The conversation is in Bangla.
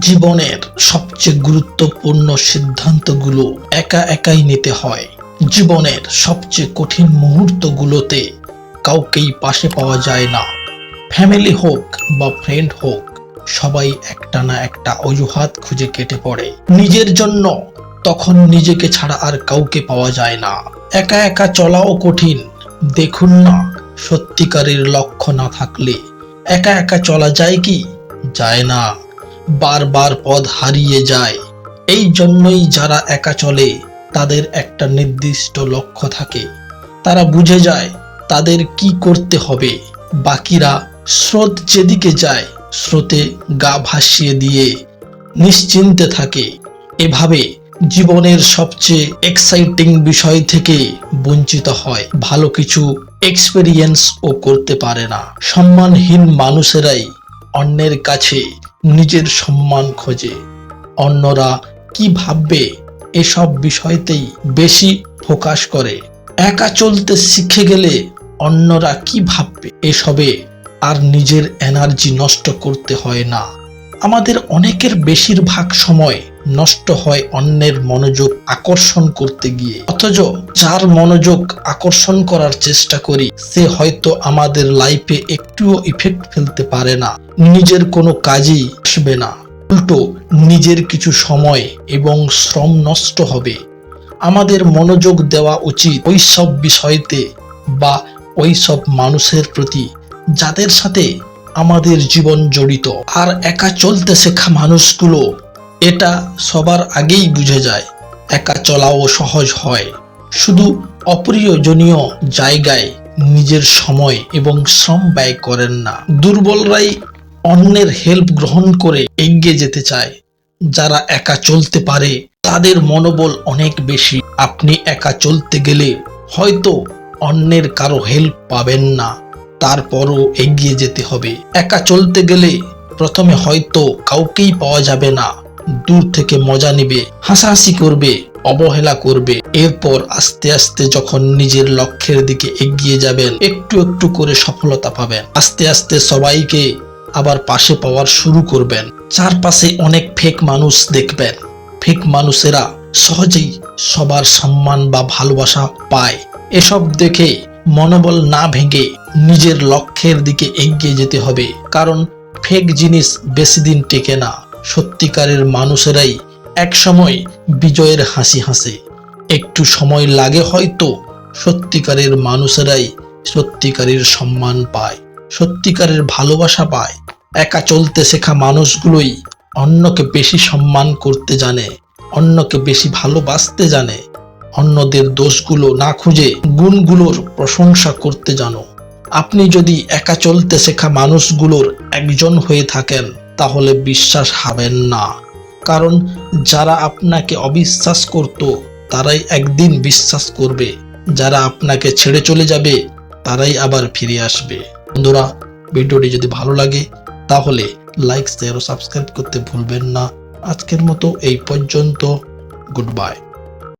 জীবনের সবচেয়ে গুরুত্বপূর্ণ সিদ্ধান্তগুলো একা একাই নিতে হয়। জীবনের সবচেয়ে কঠিন মুহূর্তগুলোতে কাউকেই পাশে পাওয়া যায় না। ফ্যামিলি হোক বা ফ্রেন্ড হোক, সবাই একটা না একটা অজুহাত খুঁজে কেটে পড়ে। নিজের জন্য তখন নিজেকে ছাড়া আর কাউকে পাওয়া যায় না। একা একা চলাও কঠিন। দেখুন না, সত্যিকারের লক্ষ্য না থাকলে একা একা চলা যায় কি? যায় না। বারবার পথ হারিয়ে যায়। এই জন্যই যারা একা চলে, তাদের একটা নির্দিষ্ট লক্ষ্য থাকে। তারা বুঝে যায়, তাদের কি করতে হবে। বাকিরা স্রোত যেদিকে যায়, স্রোতে গা ভাসিয়ে দিয়ে নিশ্চিন্তে থাকে। এভাবে জীবনের সবচেয়ে এক্সাইটিং বিষয় থেকে বঞ্চিত হয়। ভালো কিছু এক্সপেরিয়েন্স ও করতে পারে না। সম্মানহীন মানুষেরাই অন্যের কাছে নিজের সম্মান খোঁজে। অন্যরা কি ভাববে এসব বিষয়তেই বেশি ফোকাস করে। একা চলতে শিখে গেলে অন্যরা কি ভাববে এসবে আর নিজের এনার্জি নষ্ট করতে হয় না। আমাদের অনেকের বেশিরভাগ সময় নষ্ট হয় অন্যের মনোযোগ আকর্ষণ করতে গিয়ে। অথচ যার মনোযোগ আকর্ষণ করার চেষ্টা করি, সে হয়তো আমাদের লাইফে একটুও ইফেক্ট ফেলতে পারে না। নিজের কোনো কাজই আসবে না। উল্টো, নিজের কিছু সময় এবং শ্রম নষ্ট হবে। আমাদের মনোযোগ দেওয়া উচিত ওই সব বিষয়তে বা ওই সব মানুষের প্রতি যাদের সাথে আমাদের জীবন জড়িত। আর একা চলতে শেখা মানুষগুলো এটা সবার আগেই বুঝে যায়, একা চলাও সহজ হয়। শুধু অপ্রিয়জনীয় জায়গায় নিজের সময় এবং শ্রম ব্যয় করেন না। দুর্বলরাই অন্যের হেল্প গ্রহণ করে এগিয়ে যেতে চায়। যারা একা চলতে পারে, তাদের মনোবল অনেক বেশি। আপনি একা চলতে গেলে হয়তো অন্যের কারও হেল্প পাবেন না, তারপরও এগিয়ে যেতে হবে। একা চলতে গেলে প্রথমে হয়তো কাউকেই পাওয়া যাবে না। দূর থেকে মজা নিবে, হাসাহাসি করবে, অবহেলা করবে। এরপর আস্তে আস্তে যখন নিজের লক্ষ্যের দিকে এগিয়ে যাবেন, একটু একটু করে সফলতা পাবেন। আস্তে আস্তে সবাইকে আবার পাশে পাওয়ার শুরু করবেন। চারপাশে অনেক ফেক মানুষ দেখবেন। ফেক মানুষেরা সহজেই সবার সম্মান বা ভালোবাসা পায়। এসব দেখে মনোবল না ভেঙে নিজের লক্ষ্যের দিকে এগিয়ে যেতে হবে। কারণ ফেক জিনিস বেশি দিন টেকে না। সত্যিকারের মানুষেরাই একসময় বিজয়ের হাসি হাসে। একটু সময় লাগে হয়তো সত্যিকারের মানুষেরাই সত্যিকারের সম্মান পায়, সত্যিকারের ভালোবাসা পায়। একা চলতে শেখা মানুষগুলোই অন্যকে বেশি সম্মান করতে জানে, অন্যকে বেশি ভালোবাসতে জানে। অন্যদের দোষগুলো না খুঁজে গুণগুলোর প্রশংসা করতে জানো। আপনি যদি একা চলতে শেখা মানুষগুলোর একজন হয়ে থাকেন তাহলে বিশ্বাস হাবেন না। কারণ যারা আপনাকে অবিশ্বাস করত, তারাই একদিন বিশ্বাস করবে। যারা আপনাকে ছেড়ে চলে যাবে, তারাই আবার ফিরে আসবে। বন্ধুরা, ভিডিওটি যদি ভালো লাগে, তাহলে লাইক শেয়ার ও সাবস্ক্রাইব করতে ভুলবেন না। আজকের মতো এই পর্যন্ত। Good bye